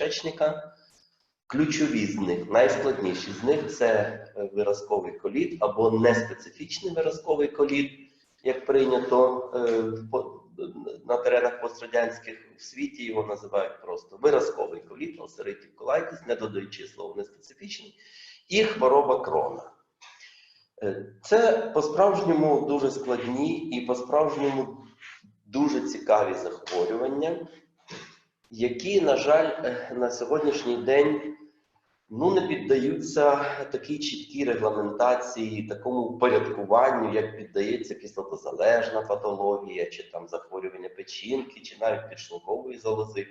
кишечника. Ключові з них, найскладніші з них це е, виразковий коліт або неспецифічний виразковий коліт, як прийнято е, на теренах пострадянських в світі його називають просто виразковий коліт, осеритів колайтіс, не додаючи слово неспецифічний, і хвороба крона. Е, Це по-справжньому дуже складні і по-справжньому дуже цікаві захворювання які, на жаль, е, на сьогоднішній день ну, не піддаються такій чіткій регламентації, такому упорядкуванню, як піддається кислотозалежна патологія, чи там захворювання печінки, чи навіть підшлункової залози.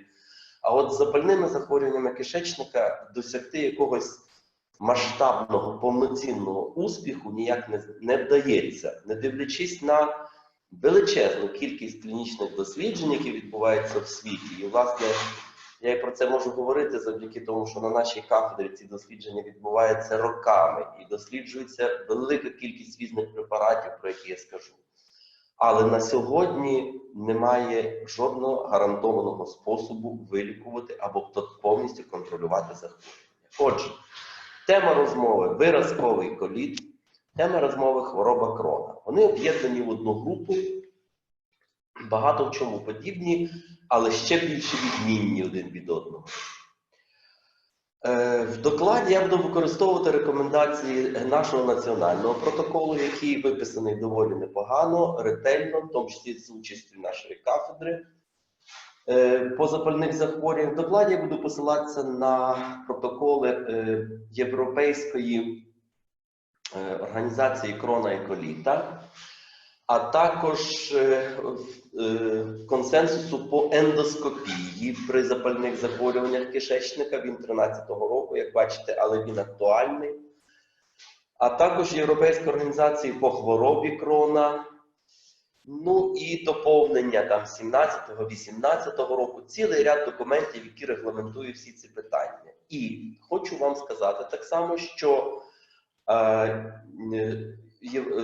А от з запальними захворюваннями кишечника досягти якогось масштабного повноцінного успіху ніяк не, не вдається, не дивлячись на величезну кількість клінічних досліджень, які відбуваються в світі. І, власне, я і про це можу говорити завдяки тому, що на нашій кафедрі ці дослідження відбуваються роками і досліджується велика кількість різних препаратів, про які я скажу. Але на сьогодні немає жодного гарантованого способу вилікувати або повністю контролювати захворювання. Отже, тема розмови виразковий коліт, тема розмови хвороба крона. Вони об'єднані в одну групу, багато в чому подібні, але ще більше відмінні один від одного. Е, В докладі я буду використовувати рекомендації нашого національного протоколу, який виписаний доволі непогано, ретельно, в тому числі з участю нашої кафедри по запальних захворювань. В докладі я буду посилатися на протоколи е, Європейської е, організації крона і коліта, а також е, е, консенсусу по ендоскопії при запальних захворюваннях кишечника. Він 13-го року, як бачите, але він актуальний. А також Європейської організації по хворобі крона. Ну і доповнення там 17-го, 18-го року, цілий ряд документів, які регламентують всі ці питання. І хочу вам сказати так само, що е, е,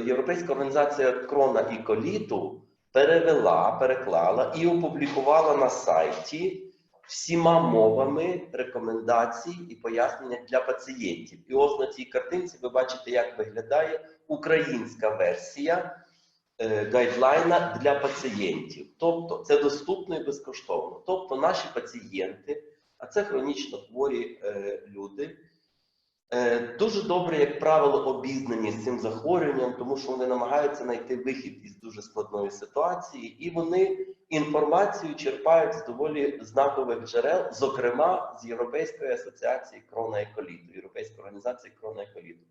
Європейська організація крона і коліту перевела, переклала і опублікувала на сайті всіма мовами рекомендацій і пояснення для пацієнтів. І ось на цій картинці ви бачите, як виглядає українська версія гайдлайна для пацієнтів. Тобто це доступно і безкоштовно. Тобто наші пацієнти, а це хронічно хворі е, люди, е, дуже добре, як правило, обізнані з цим захворюванням, тому що вони намагаються знайти вихід із дуже складної ситуації, і вони інформацію черпають з доволі знакових джерел, зокрема з Європейської асоціації крона і коліту, Європейської організації крона і коліту.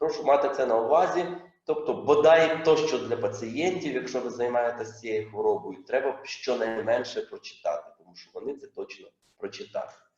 Прошу мати це на увазі. Тобто, бодай то, що для пацієнтів, якщо ви займаєтеся цією хворобою, треба щонайменше прочитати, тому що вони це точно прочитають.